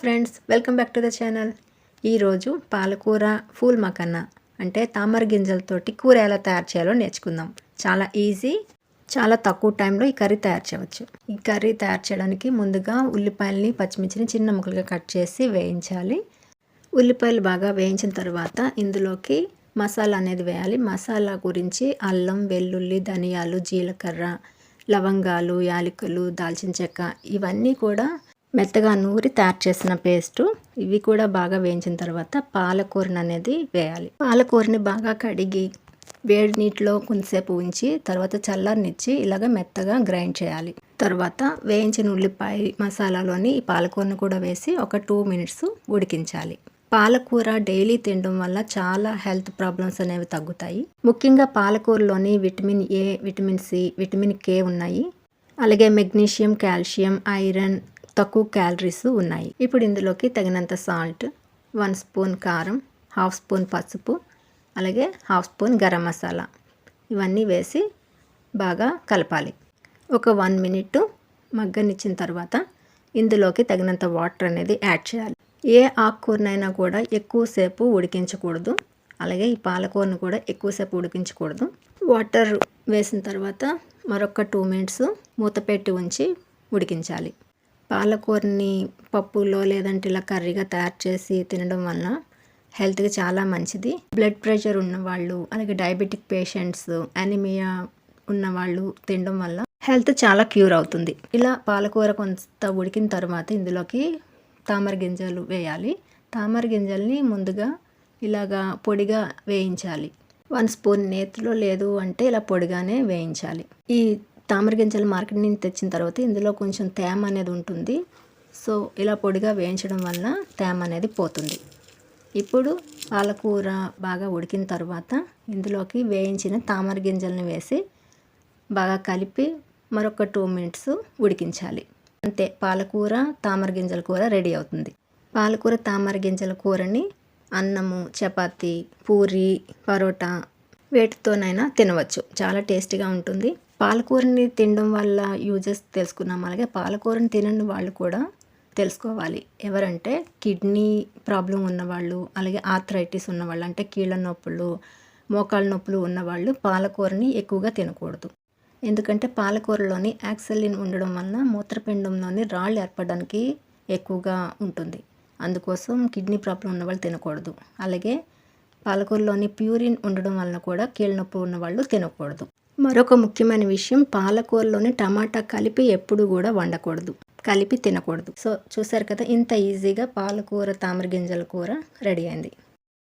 Friends welcome back to the channel. ఈరోజు పాలకూర pool మకన్న అంటే తామర గింజలతోటి కూర ఎలా తయారు చేయాలో నేర్చుకుందాం. చాలా ఈజీ చాలా తక్కువ టైంలో ఈ కర్రీ తయారు చేయవచ్చు. ఈ కర్రీ తయారు చేయడానికి ముందుగా ఉల్లిపాయలని పచ్చిమిర్చిని చిన్న ముక్కలుగా కట్ చేసి వేయించాలి. ఉల్లిపాయలు బాగా వేయించిన తర్వాత ఇందులోకి మసాలా అనేది వేయాలి. మసాలా గురించి అల్లం వెల్లుల్లి ధనియాలు జీలకర్ర లవంగాలు యాలకులు దాల్చిన చెక్క ఇవన్నీ కూడా మెత్తగా నూరి తయారు చేసిన పేస్టు. ఇవి కూడా బాగా వేయించిన తర్వాత పాలకూరని అనేది వేయాలి. పాలకూరని బాగా కడిగి వేడి నీటిలో కొంతసేపు ఉంచి తర్వాత చల్లారనిచ్చి ఇలాగ మెత్తగా గ్రైండ్ చేయాలి. తర్వాత వేయించిన ఉల్లిపాయ మసాలాలోని ఈ పాలకూరని కూడా వేసి ఒక టూ మినిట్స్ ఉడికించాలి. పాలకూర డైలీ తినడం వల్ల చాలా హెల్త్ ప్రాబ్లమ్స్ అనేవి తగ్గుతాయి. ముఖ్యంగా పాలకూరలోని vitamin A vitamin C vitamin K ఉన్నాయి. అలాగే మెగ్నీషియం కాల్షియం ఐరన్ తక్కువ క్యాలరీస్ ఉన్నాయి. ఇప్పుడు ఇందులోకి తగినంత సాల్ట్ వన్ స్పూన్ కారం హాఫ్ స్పూన్ పసుపు అలాగే హాఫ్ స్పూన్ గరం మసాలా ఇవన్నీ వేసి బాగా కలపాలి. ఒక వన్ మినిట్ మగ్గనిచ్చిన తర్వాత ఇందులోకి తగినంత వాటర్ అనేది యాడ్ చేయాలి. ఏ ఆకుకూరనైనా కూడా ఎక్కువసేపు ఉడికించకూడదు. అలాగే ఈ పాలకూరను కూడా ఎక్కువసేపు ఉడికించకూడదు. వాటర్ వేసిన తర్వాత మరొక టూ మినిట్స్ మూత పెట్టి ఉంచి ఉడికించాలి. పాలకూరని పప్పులో లేదంటే ఇలా కర్రీగా తయారు చేసి తినడం వల్ల హెల్త్కి చాలా మంచిది. బ్లడ్ ప్రెషర్ ఉన్నవాళ్ళు అలాగే డయాబెటిక్ పేషెంట్స్ అనిమియా ఉన్నవాళ్ళు తినడం వల్ల హెల్త్ చాలా క్యూర్ అవుతుంది. ఇలా పాలకూర కొంత ఉడికిన తర్వాత ఇందులోకి తామర గింజలు వేయాలి. తామర గింజల్ని ముందుగా ఇలాగా పొడిగా వేయించాలి. వన్ స్పూన్ నేతిలో లేదు అంటే ఇలా పొడిగానే వేయించాలి. ఈ తామర గింజలు మార్కెట్ నుంచి తెచ్చిన తర్వాత ఇందులో కొంచెం తేమ అనేది ఉంటుంది. సో ఇలా పొడిగా వేయించడం వలన తేమ అనేది పోతుంది. ఇప్పుడు పాలకూర బాగా ఉడికిన తర్వాత ఇందులోకి వేయించిన తామర గింజలను వేసి బాగా కలిపి మరొక టూ మినిట్స్ ఉడికించాలి. అంతే పాలకూర తామర గింజల కూర రెడీ అవుతుంది. పాలకూర తామర గింజల కూరని అన్నము చపాతి పూరి పరోటా వేటితోనైనా తినవచ్చు. చాలా టేస్టీగా ఉంటుంది. పాలకూరని తినడం వల్ల యూజెస్ తెలుసుకున్నాం అలాగే పాలకూరని తినని వాళ్ళు కూడా తెలుసుకోవాలి. ఎవరంటే కిడ్నీ ప్రాబ్లం ఉన్నవాళ్ళు అలాగే ఆర్థరైటిస్ ఉన్నవాళ్ళు అంటే కీళ్ళ నొప్పులు మోకాళ్ళ నొప్పులు ఉన్నవాళ్ళు పాలకూరని ఎక్కువగా తినకూడదు. ఎందుకంటే పాలకూరలోని యాక్సలిన్ ఉండడం వలన మూత్రపిండంలోని రాళ్ళు ఏర్పడడానికి ఎక్కువగా ఉంటుంది. అందుకోసం కిడ్నీ ప్రాబ్లం ఉన్న వాళ్ళు తినకూడదు. అలాగే పాలకూరలోని ప్యూరిన్ ఉండడం వలన కూడా కీళ్ళ నొప్పి ఉన్న వాళ్ళు తినకూడదు. మరొక ముఖ్యమైన విషయం పాలకూరలోని టమాటా కలిపి ఎప్పుడు కూడా వండకూడదు. కలిపి తినకూడదు. సో చూసారు కదా ఇంత ఈజీగా పాలకూర తామర గింజల కూర రెడీ అయింది.